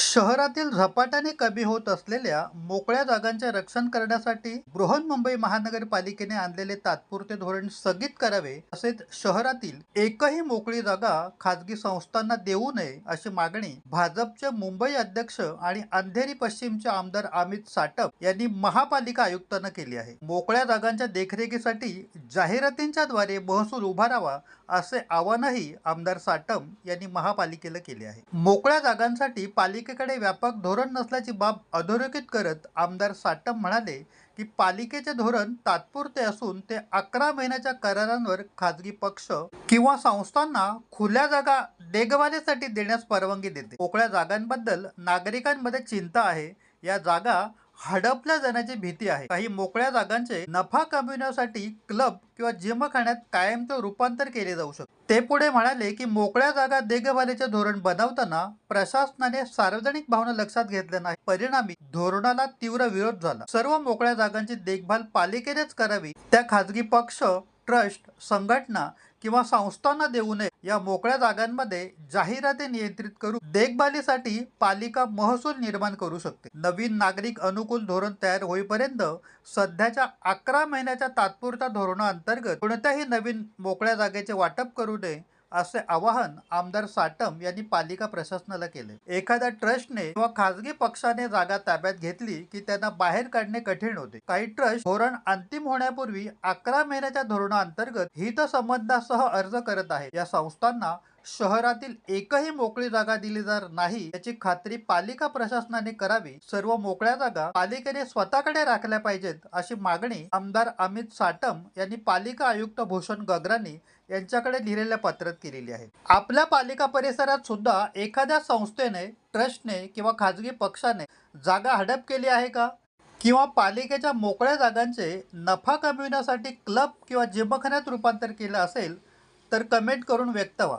शहरातील झपाट्याने कमी होत असलेल्या मोकळ्या जागांचे रक्षण करण्यासाठी बृहन्मुंबई महानगरपालिकेने आणलेले तात्पुरते धोरण स्थगित करावे तसेच शहरातील एकही मोकळी जागा खाजगी संस्थांना देऊ नये अशी मागणी भाजपचे मुंबई अध्यक्ष आणि अंधेरी पश्चिमचे आमदार अमित साटप यांनी महापालिका आयुक्तांना केली आहे. मोकळ्या जागांच्या देखरेखीसाठी जाहिरातींच्या द्वारे महसूल उभारावा असे आवाहनही आमदार साटम यांनी महापालिकेला केले आहे. मोकळ्या जागांसाठी पालिकेकडे व्यापक धोरण नसल्याची बाब अधोरेखित करत आमदार साटम म्हणाले की पालिकेचे धोरण तात्पुरते असून ते अकरा महिन्याच्या करारांवर खाजगी पक्ष किंवा संस्थांना खुल्या जागा देखभालीसाठी देण्यास परवानगी देते. मोकळ्या जागांबद्दल नागरिकांमध्ये चिंता आहे. या जागा हडपल्या जाण्याची भीती आहे. काही मोकळ्या जागांचे नफा कमविण्यासाठी क्लब किंवा जिमखान्यात कायमचं रूपांतर केले जाऊ शकते. ते पुढे म्हणाले की मोकळ्या जागा देखभालीचे धोरण बनवताना प्रशासनाने सार्वजनिक भावना लक्षात घेतल्या नाही परिणामी धोरणाला तीव्र विरोध झाला. सर्व मोकळ्या जागांची देखभाल पालिकेनेच करावी. त्या खाजगी पक्ष ट्रस्ट संघटना किंवा संस्थांना देऊ नये या मोकळ्या जागांमध्ये जाहिराती नियंत्रित करू देखभालीसाठी पालिका महसूल निर्माण करू शकते. नवीन नागरिक अनुकूल धोरण तयार होईपर्यंत सध्याच्या अकरा महिन्याच्या तात्पुरत्या धोरणाअंतर्गत कोणत्याही नवीन मोकळ्या जागेचे वाटप करू नये असे आवाहन आमदार साटम यांनी पालिका प्रशासनाला केले. एखाद्या ट्रस्टने किंवा खासगी पक्षाने जागा ताब्यात घेतली की त्यांना बाहेर काढणे कठीण होते. काही ट्रस्ट धोरण अंतिम होण्यापूर्वी अकरा महिन्याच्या धोरणाअंतर्गत हितसंबंधासह अर्ज करत आहे या संस्थांना शहरातील एकही मोकळी जागा दिली जाणार नाही याची खात्री पालिका प्रशासनाने करावी. सर्व मोकळ्या जागा पालिकेने स्वतःकडे राखल्या पाहिजेत अशी मागणी आमदार अमित साटम यांनी पालिका आयुक्त भूषण गगरानी यांच्याकडे लिहिलेल्या पत्रात केलेली आहे. आपल्या पालिका परिसरात सुद्धा एखाद्या संस्थेने ट्रस्टने किंवा खाजगी पक्षाने जागा हडप केली आहे का? किंवा पालिकेच्या मोकळ्या जागांचे नफा कमविण्यासाठी क्लब किंवा जिमखान्यात रूपांतर केलं असेल तर कमेंट करून व्यक्त व्हा.